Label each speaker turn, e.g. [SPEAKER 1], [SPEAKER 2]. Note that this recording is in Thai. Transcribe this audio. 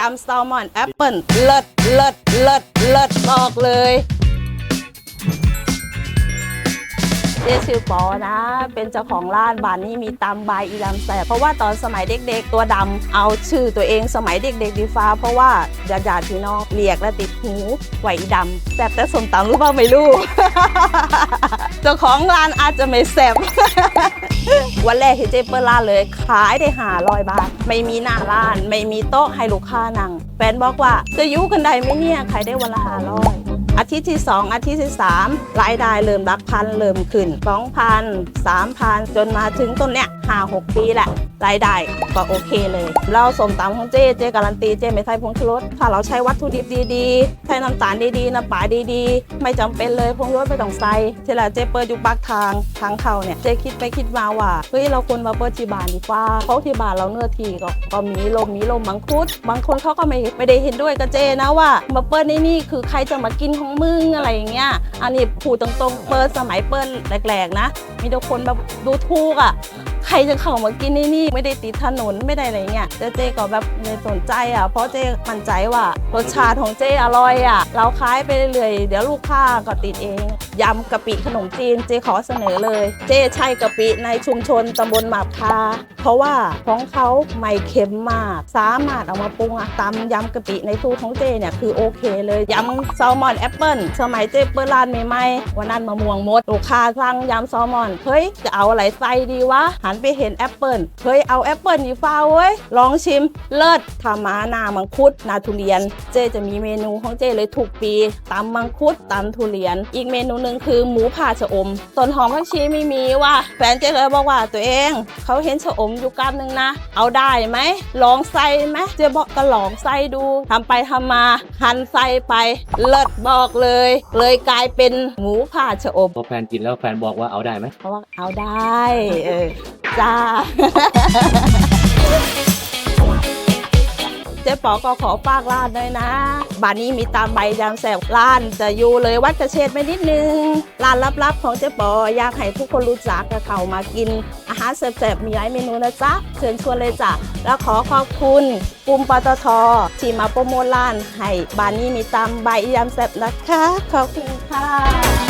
[SPEAKER 1] ยำแซลมอนแอปเปิลเลิศเลิศเลิศเลิศบอกเลยเจ๊ชื่อปอนะ เป็นเจ้าของร้านบ้านนี้มีตำบายอีลำแสบเพราะว่าตอนสมัยเด็กๆตัวดำเอาชื่อตัวเองสมัยเด็กๆดีฟ้า เพราะว่าญาติญาติพี่น้องเรียกและติดหูไหวอีดำแสบแต่สมตำรู้เปล่าไม่รู้ เจ้าของร้านอาจจะไม่แสบ วันแรกเห็นเจ๊เปิดร้านเลย ขายได้หาร้อยบาท ไม่มีหน้าร้าน ไม่มีโต๊ะให้ลูกค้านั่งแฟนบอกว่าจะยุกันได้ไหมเนี่ยขายได้วันละหาร้อยอาทิตย์ที่ 2 อาทิตย์ที่ 3 รายได้เริ่มรักพันเริ่มขึ้น2,000 3,000จนมาถึงต้นเนี้ย 5 6ปีแหละ รายได้ก็โอเคเลย เราสมตำของเจ๊เจ๊การันตี เจ๊ไม่ใส่ผงชูรส ถ้าเราใช้วัตถุดิบดีๆ ใช้น้ำตาลดีๆ น้ำปลาดีๆ ไม่จำเป็นเลยผงชูรสไม่ต้องใส่เวลาเจ๊เปิดอยู่ปากทางทางเขาเนี่ย เจ๊คิดไปคิดมาว่าเฮ้ยเราควรมาเปิดที่บ้านดีกว่าเพราะที่บ้านเราเนื้อที่ก็ก็มีลมมีลมมังคุด บางคนเขาก็ไม่ไม่ได้เห็นด้วยกับเจนะว่ามาเปิดในนี่คือใครจะมากินของมึงอะไรอย่างเงี้ย อันนี้พูดตรงๆ เปิดสมัยเปิดแรกๆนะ มีแต่คนแบบดูถูกอะ ใครจะเข้ามากินในนี่ไม่ได้ติดถนนไม่ได้อะไรเงี้ยแต่เจ๊ก็แบบไม่สนใจอะเพราะเจ๊มั่นใจว่ารสชาติของเจ๊อร่อยอะเราขายไปเรื่อยเดี๋ยวลูกค้าก็ติดเองยำกะปิขนมจีนเจ๊ขอเสนอเลย เจ๊ใช่กะปิในชุมชนตำบลหมาบคา เพราะว่าของเขาไม่เค็มมาก สามารถเอามาปรุงอะตำยำกะปิในสูตรของเจ๊เนี่ยคือโอเคเลยยำแซลมอนแอปเปิลสมัยเจ๊เปิดร้านใหม่ๆวันนั้นมะม่วงมดลูกค้าสั่งยำแซลมอนเฮ้ยจะเอาอะไรใส่ดีวะหันไปเห็นแอปเปิลเฮ้ยเอาแอปเปิลดีฟ้าเว้ย ลองชิมเลิศทามาหนามังคุด นาทุเรียน เจ๊จะมีเมนูของเจ๊เลยทุกปีตำมังคุดตำทุเรียน อีกเมนูหนึ่งคือหมูผ่าชะอม ต้นหอมผักชีไม่มีว่ะแฟนเจ๊เลยบอกว่าตัวเอง เขาเห็นชะอมอยู่กานหนึ่งนะ เอาได้ไหมลองใส่ไหมเจ๊บอกก็ลองใส่ดูทำไปทำมาหั่นใส่ไป เลิศบอกเลย เลยกลายเป็นหมูผ่าชะอม
[SPEAKER 2] พอแฟนกินแล้วแฟนบอกว่าเอาได้ไหม
[SPEAKER 1] เพราะว่าเอาได้เออ จ้า เจ๊ป๋อก็ขอฝากร้านด้วยนะ บ้านนี้มีตามใบยามแสบร้าน จะอยู่เลยวัดกระเชษไปนิดนึง ร้านลับๆของเจ๊ปออยากให้ทุกคนรู้จักกับเขามากิน อาหารแสบๆมีหลายเมนูนะจ๊ะ เชิญชวนเลยจ้ะ แล้วขอขอบคุณกลุ่มปตทที่มาโปรโมทร้านให้บ้านนี้มีตามใบยามแสบนะคะ ขอบคุณค่ะ